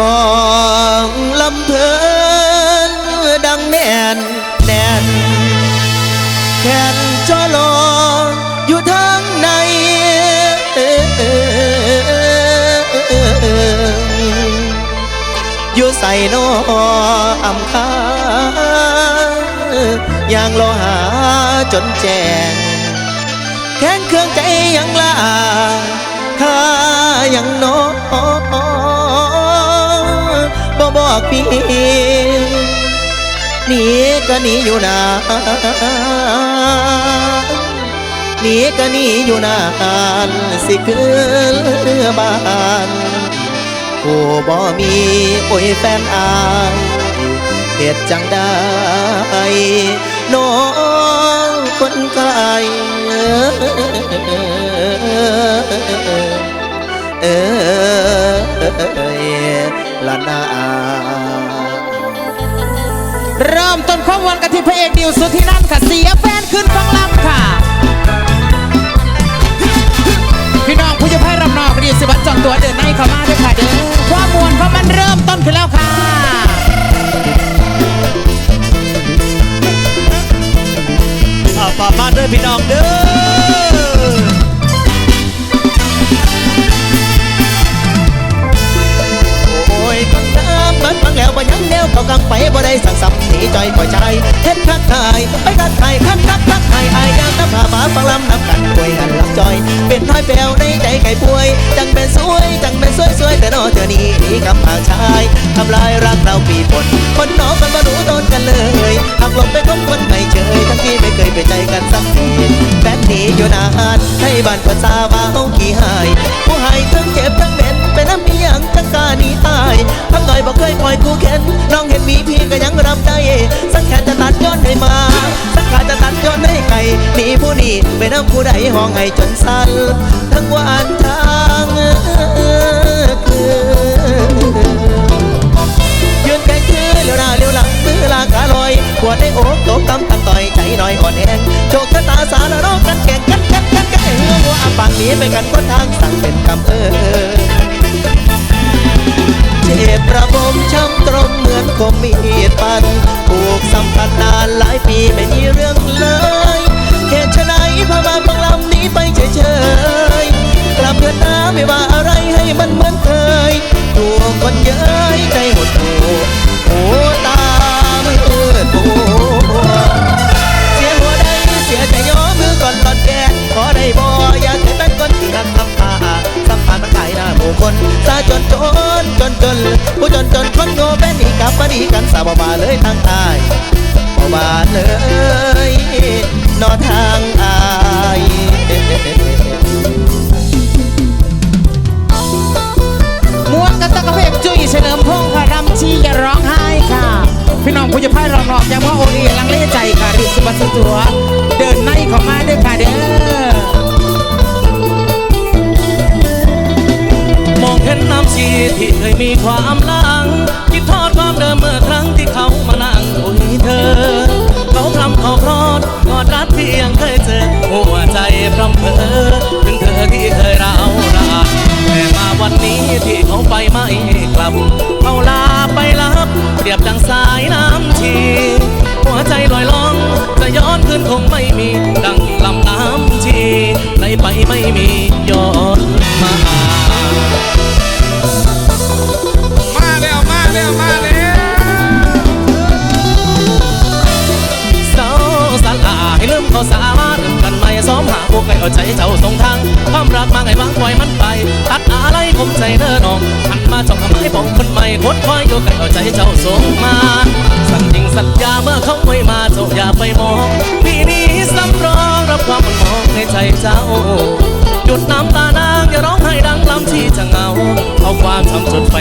กองลำเพลินดังแน่นแน่นแขนจอลออยู่ทางในอยู่ใส่นออำคาอย่างรอหาจนแจ้งแค้นเครื่องใจยังลาข้ายังโนบ่ บอกพี่หนีก็หนีอยู่นาหนีก็หนีอยู่นานสิคือบ้านผู้บ่มีโอ้ยแฟนอายเหตุจังได้น้องคนไกลเออ ละนาเริ่มต้นข้อวันกันที่พระเอกดิวสุธินันค่ะเสียแฟนขึ้นฟังลำค่ะ พี่น้องผู้จะพายรำนอกดีสิบัตจองตัวเดินในเข้ามาด้วยค่ะางชายทำลายรักเราปีปนคนน้องกันบ่รู้โดนกันเลยหักหลบไปคบคนไม่เฉยทั้งที่ไม่เคยไปใจกันสักทีแฟนหนีอยู่นานให้บ้านภาษาว่าเฮาขี้หายผู้หายทั้งเจ็บทั้งเหม็นเป็นน้ำมีหยังทั้งกาหนีตายพักหน่อยบอกเคยปล่อยกูเข็นน้องเห็นมีพี่ก็ยังรับได้ สักแขนจะตัดย้อนให้มา สักขาจะตัดย้อนให้ไกลมีผู้นี้ไปน้ำผู้ใดห้องให้จนสั้นทั้งวันทาง ปวดในอกตกกำตั้งต่อยใจหน่อยอ่อนแองโชคชะตาสารรอกกันแก่งกันกันกันกันเฮือหัวอาปากหนีไปกันคนทางสั่งเป็นคำเออเจ็บระบมช้ำตรงเหมือนคมมีดปันผูกสัมพันธ์นานหลายปีไม่มีเรื่องเลยเหตุไฉนพามาบังลำหนี้ไปเฉยๆกลับเดือนน้าไม่ว่าอะไรให้มันเหมือนเคยตัวคนเย้ยใจหดหูโอ้ตามือดหัว คนซาจนจนจนจนผู้จนจนคนโง่เป็นอีกกลับมาดีกันสาวบาเลยทางใต้บ่บาเลยนอทางอายมวนกันตะกะเพกจุ้ยเฉลิมพงษ์ค่ะรำชีอย่าร้องไห้ค่ะ พี่น้องผู้จะพ่ายรำนอกยังว่าโอดีลังเลใจค่ะรีบสุบัสตัว เดินในข้ามาด้วยค่ะเด้อ เห็นน้ำชีที่เคยมีความหลังคิดทอดความเดิมเมื่อครั้งที่เขามานั่งคุยเธอ เขาพรำเขาพรอดกอดรัดที่ยังเคยเจอหัวใจพรำเพอถึงเธอที่เคยเราราแต่มาวันนี้ที่เขาไปไม่กลับเขาลาไปลับเปรียบดังสายน้ำชี หัวใจลอยล่องจะย้อนคืนคงไมู่้กันเอาใจเจ้าทรงมาสัญญิงสัญญาเมื่อเขาไม่มาเจ้าอย่าไปมองพี่นี้สำรองรับความมันมองในใจเจ้าหยุดน้ำตานางอย่าร้องไห้ดังลำที่จะเหงาเอาความทำจุดไฟ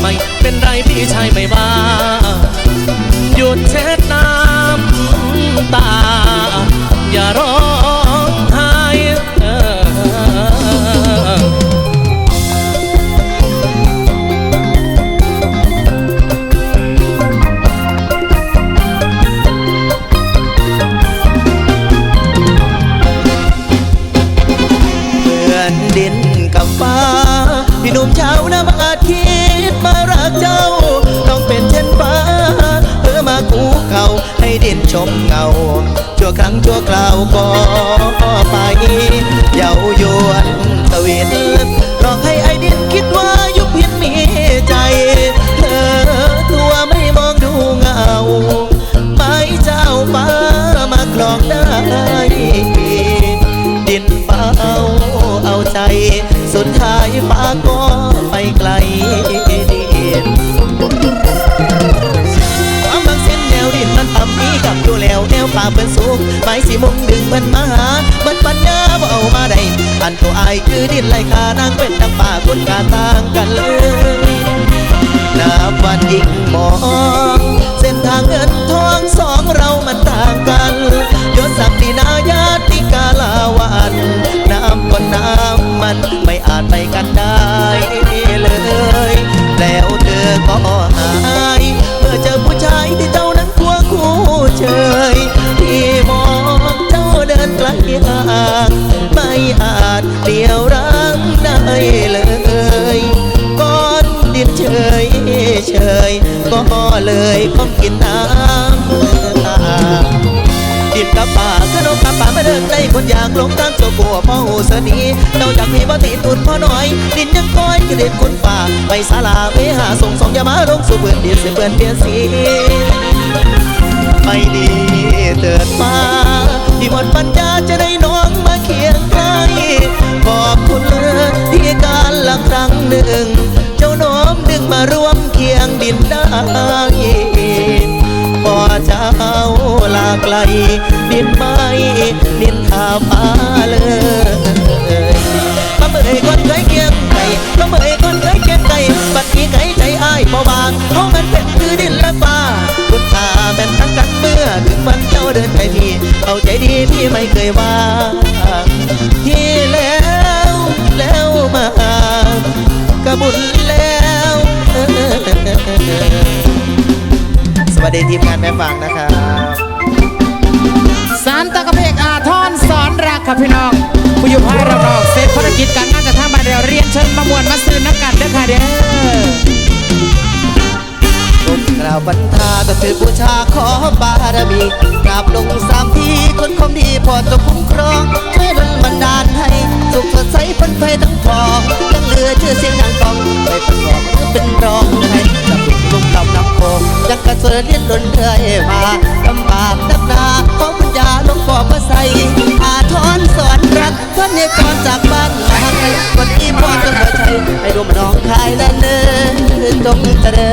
ไม่เป็นไรพี่ชาย วครั้งชั่วคราวก็ไปเยายวนตะเวนหลอกให้ไอ้ดินคิดว่ายุบพินมีใจ เธอตัวไม่มองดูเงาไม้เจ้าฟ้ามาคลองได้ ดินเฝ้าเอาใจ สุดท้ายฟ้าก็ไปไกล คือดินไหลคานางเป็นดังป่าคนกาต่างกันเลยนับวันยิ่งมอง เดียวรังได้เลยก้อนดินเฉยเฉยก็เลยก้มกินน้ำตาดินกับป่าขนมกับป่ามาเดินในคนอยากลงทางตัวกลัวพ่อหูสนีเจ้าจากพี่บ่ติดตุนพ่อน้อย ดินยังก้อยกระเด็นคนป่าไปศาลาเวหาส่งสองยามาลงสู่เปื่อนดินเสือเปื่อนเปลี่ยนสีไม่ดีเติดมา ที่หมดปัญญาจะได้น้องมาเคียงใกล้ขอบคุณเลยที่การละครั้งหนึ่ง เจ้าน้อมดึงมาร่วมเคียงดินได้พอเจ้าลาไกล ดินไม่ดินขาฟ้าเลยมาเมื่อยคนเคยเคียงไก่มาเมื่อยคนเคยเคียงไก่บัดนี้ไก่ใจอ้ายบ่บางเขามันเป็นคือดินและฟ้า เดินไปพี่เอาใจดีพี่ไม่เคยว่าที่แล้วแล้วมากระบุญแล้ว สวัสดีทีมงานแม่ฟังนะครับสารตะกะเพกอาทรสอนรักค่ะพี่น้องผู้อยู่ภายรอบๆเสร็จภารกิจการงาน ทาก็คือบูชาขอบารมีกราบลงสามทีคนคมดีพอตัวคุ้มครองช่วยดลบันดาลให้ สุขสดใสพ้นภัยทั้งพองยังเหลือชื่อเสียงดังกองไปประกอบเป็นรองให้จับลุกลำน้ำโคงจักกระเสริญเลียนล้นเรื่อยมาลำบากนักนาขอปัญญาลงปอบมาใส่อาทรสอนรักทนเนจรจากบ้านมาไกลวันนี้พ่อจะมาใช้ให้รวมน้องคายและเนินจงเจริ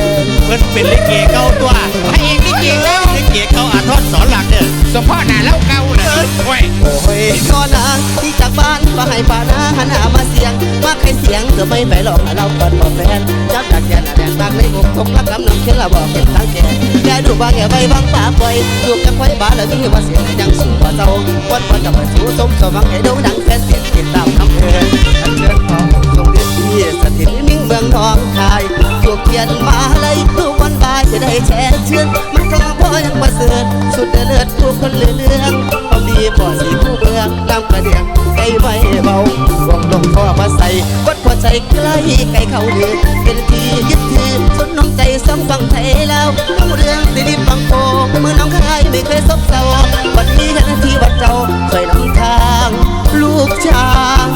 ญ เพิ่นเป็นลิเกเก่าตัวพระเอกนี่เก่งแล้วลิเกเก่าอาทอดสอนหลักเด้อสมพ่อหน้าเล่าเก่านะโอ้ยโอ้ยก็นางที่จากบ้านมาให้ป่านาหันหน้ามาเสียงว่าใครเสียงเธอไม่ไปหลอกให้เราก่อนบอกแฟนจับดักแกนแดงบางในอกทงรักกำลังเชื่อบอกเป็นทางแกแกดูบ้างแกไว้บางป่าปล่อยลูกจะไว้บ้าแล้วมีว่าเสียงยังสูงกว่าเจ้าวันวันจะมาสู้สมสวังให้โด่งดังแฟนเสียงติดตามคำเอิญอันเชิญของทรงเด็จที่สถิตมิ่งเมืองทองคาย ถูกเขียนมาเลยทุกวันบ่ายจะได้แช่เชื่อนมันคลองพ่อยังประเสริฐสุดเลิศผู้คนเรื่องความดีพอสีผู้เบืองนำกระเดียงไก่ไม่เบาวงลงท่อมาใส่วัดพอใจใกล้ไก่เขาเดือเป็นที่ยึดถือสุดน้องใจสองฝั่งไทยแล้วรู้เรื่องติดินฟังโปมือน้องคายไม่เคยซบเซาวันนี้หน้าที่วัดเจ้าช่วยนำทางลูกช้าง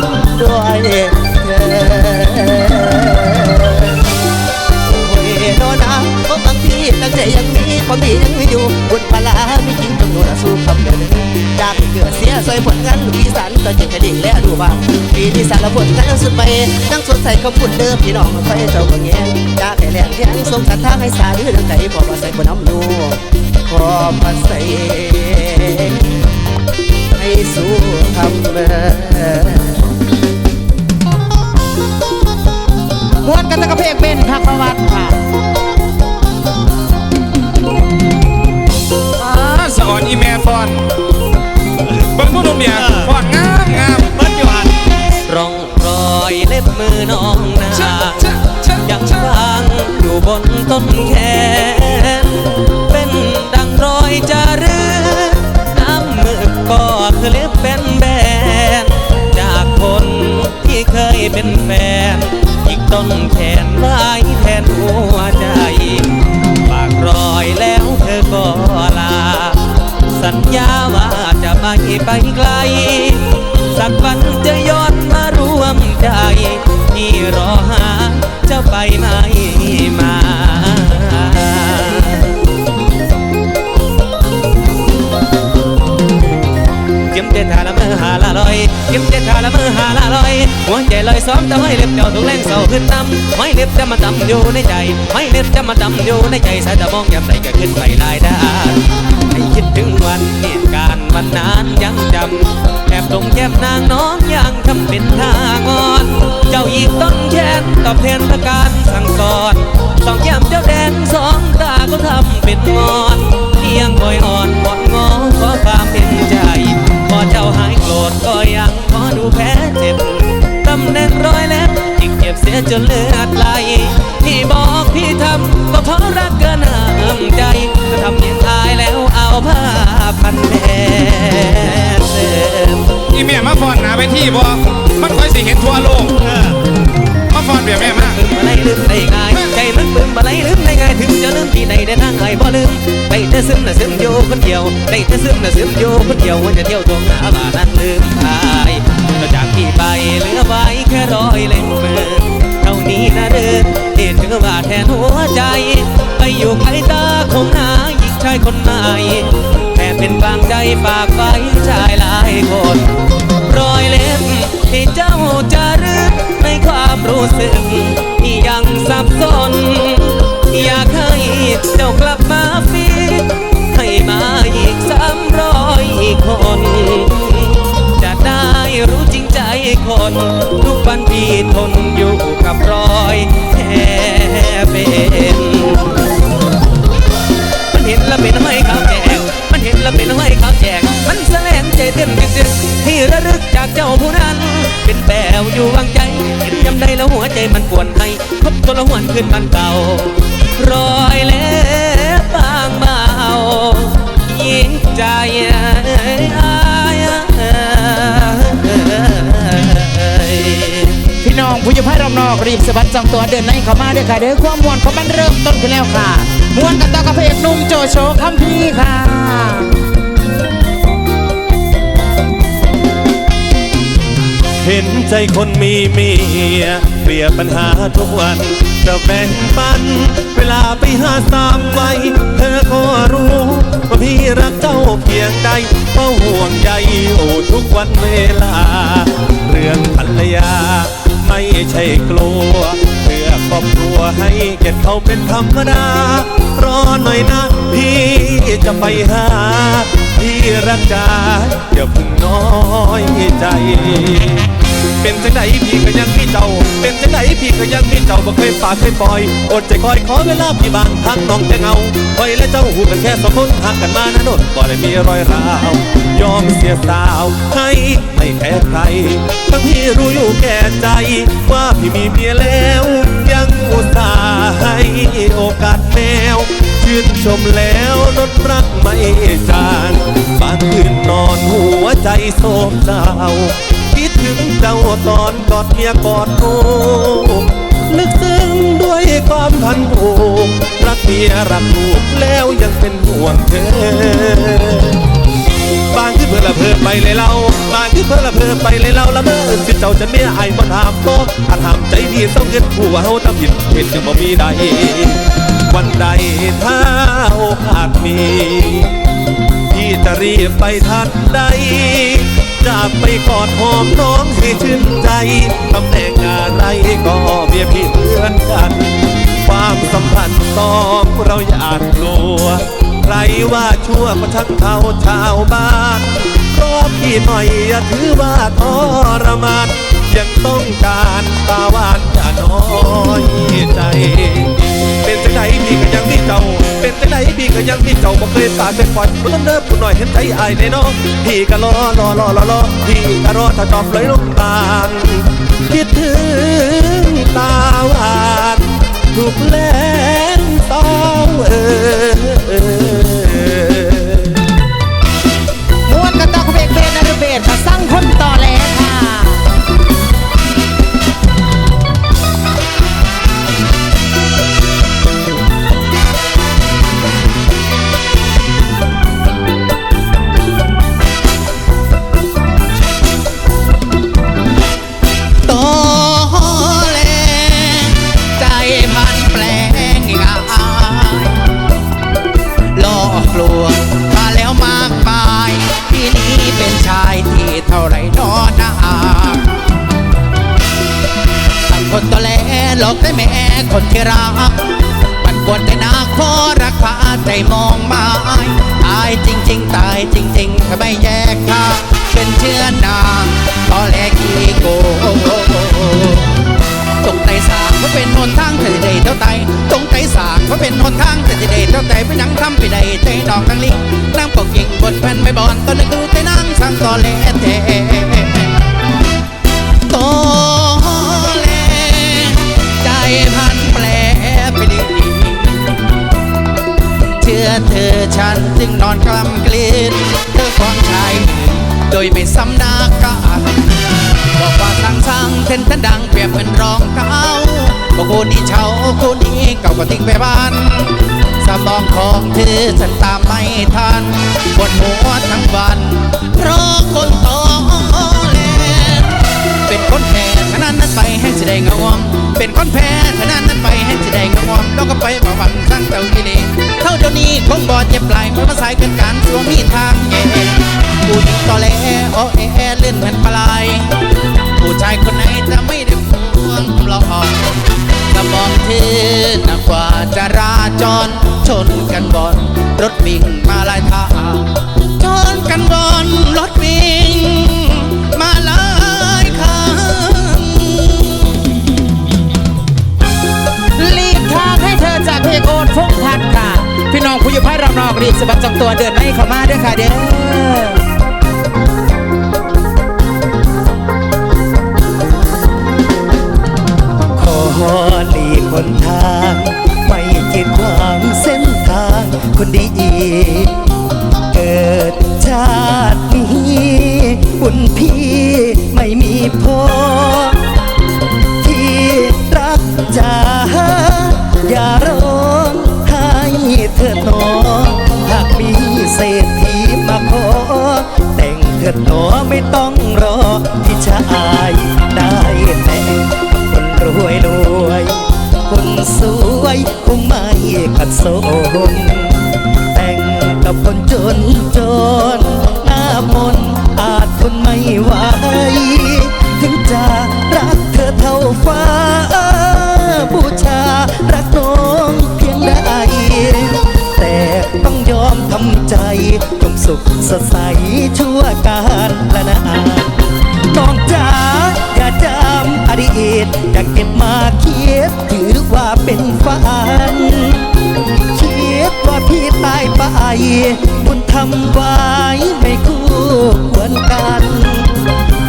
ด้วยเถิด โอ้ยโนนาความดียังมีอยู่บุญพลามีจริงจงโดนสู้คำเดินจากเกิดเสียซอยผลงานลูกอีสานก็จึงจะดิ่งและดูบ้างปีที่สารผลงานสุดไปนั่งสดใสเขาพูดเดิมพี่น้องไฟเจ้าก็แงจากให้แหลกเลี้ยงทรงศรัทธาให้สาดื้อดังใจพอมาใส่บนน้ำนูขอมาใส่ให้สู้คำเดิน ไม่เล็บจะมาตำอยู่ในใจ ไม่เล็บจะมาตำอยู่ในใจสายตามองยามใดก็ขึ้นไปลายด้าให้คิดถึงวันเหตุการณ์วันนั้นยังจำแอบตรงแก้มนางน้องยังทำเป็นท่างอน เจ้าอีกต้นแขนตอบแทนประการสั่งสอนสองแก้มเจ้าแดงสองตาก็ทำเป็นงอนเพียงคอยอ่อนบอนงอขอความเป็นใจพอเจ้าหายโกรธก็ยังขอดูแผลเจ็บตำแหน่งร้อย เล็บที่เก็บเสียจนเลือดไหลที่บอกพี่ทำก็เพราะรักเกินห้ามใจจะทำยังอายแล้วเอาผ้าพันแผลเสริมอีแม่มาฟอนหนาไปที่บ่มันค่อยสิเห็นทั่วโลกมาฟอนแบบแม่มาลืมอะไรลืมได้ง่ายใจมันปึ้มอะไรลืมได้ง่ายถึงจะลืมที่ใดได้ทางไหนบ่ลืมได้แต่ซึมน่ะซึมอยู่คนเดียวได้แต่ซึมน่ะซึมอยู่คนเดียวว่าจะเที่ยวตรงหน้าบ้านนั้นลืมทา ยก็จากพี่ไปเหลือไว้แค่รอยเล็บมือเท่านี้นะเด้อเห็นถึงว่าแทนหัวใจ ไปอยู่ไกลตาคงหาอีกชายคนใหม่แค่เป็นกลางใจฝากไว้ชายหลายคนรอยเล็บที่เจ้าจะรึกในความรู้สึกที่ยังสับสน อยากให้เจ้ากลับมาฟีให้มาอีกสามร้อยคน รู้จริงใจคน ทุกวันพี่ทนอยู่กับรอยแผลเป็นมันเห็นแล้วเป็นห้อยขาวแจกมันเห็นแล้วเป็นห้อยขาวแจกมันแสลงใจเต้นตึกๆที่ระลึกจากเจ้าผู้นั้น เป็นแปวอยู่วางใจเห็นยำใดแล้วหัวใจมันปวดให้ทบตัวละหวนขึ้นมันเก่ารอยเล็บบางเบายิงใจ ผู้อยู่ภายรอบนอกรีบสะบัดจองตัวเดินในเข้ามาเด้อค่ะเด้อความมวนของมันเริ่มต้นขึ้นแล้วค่ะมวนกันต่อกับเพจหนุ่มโจโฉคัมพีค่ะเห็นใจคนมีเมียเปลี่ยนปัญหาทุกวันจะแบ่งปัน เวลาไปหาสามไว้เธอก็รู้ ว่าพี่รักเจ้าเพียงใดเพราะห่วงใยอยู่ทุกวันเวลา เรื่องภรรยา ไม่ใช่กลัว เพื่อครอบครัวให้เกียรติเขาเป็นธรรมดารอหน่อยนะ พี่จะไปหา พี่รักจาอย่าเพึ่งน้อยใจ เป็นจังไดพี่ก็ยังมีเจ้า เป็นจังไดพี่ก็ยังมีเจ้าบ่เคยฝากเคยปล่อย อดใจคอยขอเวลาพี่บางครั้งน้องจะเงาคอยและเจ้าหูกันแค่สองคนห่างกันมานะโนดบ่ได้มีรอยร้าว ยอมเสียสาวให้ไม่แพ้ใครทั้งพี่รู้อยู่แก่ใจ ว่าพี่มีเมียแล้ว ยังอุตส่าห์ให้โอกาสแมวชื่นชมแล้วลดรักไม่จางบางคืนนอนหัวใจโศกเศร้า เจ้าตอนกอดเมียกอดลูกลึกซึ้งด้วยความพันผูกรักเมียรักลูกแล้วยังเป็นห่วงเธอบางที่เพื่อละเพอไปเลยเราบางที่เพื่อละเพอไปเลยเราละเมื่อสิเจ้าจะเมียไอ้บ่ถามก็ถ้าถามใจพี่ต้องเงินผู้ว่าเฮาทำผิดเหตุจึงบ่มีใดวันใดถ้าโอกาสมี พี่จะรีบไปทันใด จากไปกอดหอมน้องให้ชื่นใจตำแหน่งอะไรก็เมียพี่เหมือนกัน ความสัมพันธ์สองเราอย่าากลัว ใครว่าชั่วก็ช่างเท่าชาวบ้านรอพี่หน่อยอย่าถือว่าทรมาน ยังต้องการตาหวานจะน้อยใจ เป็นจังไดพี่ก็ยังมีเจ้า เป็นจังไดพี่ก็ยังมีเจ้าบ่เคยสาดเป็นปล่อยบ่ต้องเดินผู้หน่อยเห็นใจอายในน้องพี่ก็รอรอรอรอรอพี่ก็รอถ้าจอบเลยลงตาคิดถึงตาหวานถูกแล้งต้องเออ หลอกได้แม่คนที่รักปันปวดในนาขอรักพาใจมองไม้ตายจริง ๆ ตายจริงๆถ้าไม่แยกทางเป็นเชื้อนางตอแหลขี้โกงตรงไตสางก็เป็นหนทางเธอจะได้เท่าไตตรงไตสางก็เป็นหนทางเธอจะได้เท่าไตไปนั่งทำไปได้ใจดอกนางลิงนั่งปกกิ่งบนแผ่นไม่บอนตอนนึกดูใจนั่งสั่งตอแลเท คนนี้เช่าคนนี้เก่าก็ทิ้งไปบ้านสมองของเธอฉันตามไม่ทันปวดหัวทั้งวัน เพราะคนตอแหลเป็นคนแพ้ขนาดนั้นไปให้แสดงงวมเป็นคนแพ้ขนาดนั้นไปให้แสดงงวมแล้วก็ไปบ่วันสร้างเต่ากิเลสเท่าเดี๋ยวนี้คงบ่เจ็บไหลเมื่อมาสายเกินการสัวมีทางแย่ผู้หญิงตอแหลโอเอแอเลื่นเหมือนปลายผู้ชายคนไหนจะไม่ได้ควงหลอก สมองเธอหนักกว่าจราจร ชนกันบอนรถวิ่งมาลายทางชนกันบอนรถวิ่งมาลายครั้งรีบทางให้เธอจากเพลงโอนฟงพัดค่ะ พี่น้องผู้อยู่ภายรอบนอกรีบสบัดจองตัวเดินให้เข้ามาด้วยค่ะเด้อ หลีกหนทาง ไม่กีดขวางเส้นทางคนดีอีกเกิดชาตินี้บุญพี่ไม่มีพอที่รักจ๋าอย่าร้องไห้เถิดหนอหากมีเศรษฐีมาขอ แต่งเถิดหนอไม่ต้องรอที่ชายได้แต่งคนรวยรวย คนสวยคงไม่ขัดสนแต่งกับคนจนจนหน้ามนต์อาจทนไม่ไหวถึงจะรักเธอเท่าฟ้า บูชารักน้องเพียงใดแต่ต้องยอมทำใจจงสุขสดใสชั่ว ไป บุญทำไว้ไม่คู่ควรกัน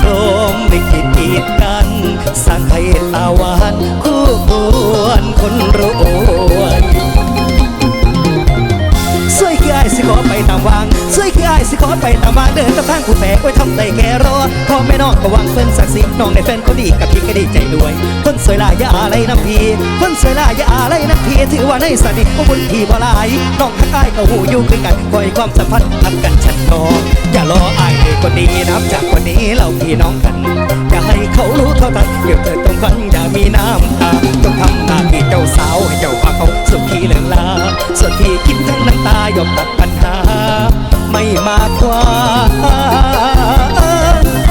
พรมไม่คิดกีดกัน สร้างให้ตาวานคู่ควรคนรวยสวยกายสิขอไปตามวางสวย อไอ้ายสิขอไปตามวาเดินตามทางผู้แฝกไว้ทำใจแกรอพ่อแม่น้องก็วังเพิ่นศักสิน้องในแฟนคนดีกับพี่ก็ดีใจด้วย คนสวยลายอย่าอะไรน้ำพีคนสวยลายอย่าอะไรน้ำพีถือว่าในสนิทบุญพี่บ่หลายน้องทักอ้ายก็หูอยู่คือกันคอยความสัมพันธ์ทักกันชัดนองอย่ารออายเลยคนดีนับจากวันนี้เราพี่น้องกัน อย่าให้เขารู้เท่าทันเดี๋ยวเธอต้องฟันอย่ามีน้ำตาต้องทำหน้าที่เจ้าสาวให้เจ้าพาเขาสุขีเหลืองลายอมตัดปัญหา ไม่มากกว่า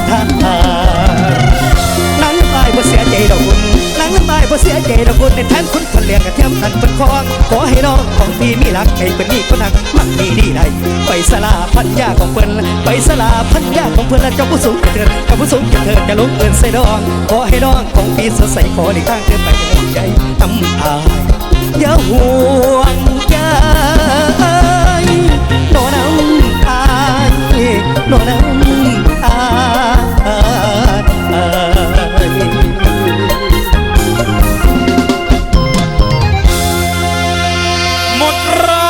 ทางนั่งไม้บ่เสียใจดอกคุณนั่งไม้บ่เสียใจดอกคุณในแทนคุณคนเลี้ยงกระเทียมทันเป็นคองขอให้น้องของพี่มีรักให้เป็นนี่คนหักมักมีดีใดไปสลาพันยาของเพิ่นไปสลาพันยาของเพิ่นแล้วเจ้าผู้สูงจะเถิดเจ้าผู้สูงจะเถิดจะลงเอินใส่ดองขอให้น้องของพี่สดใสขอในข้างเดินไปจะห่วงใจน้ำอายอย่าห่วงใจ のらんあ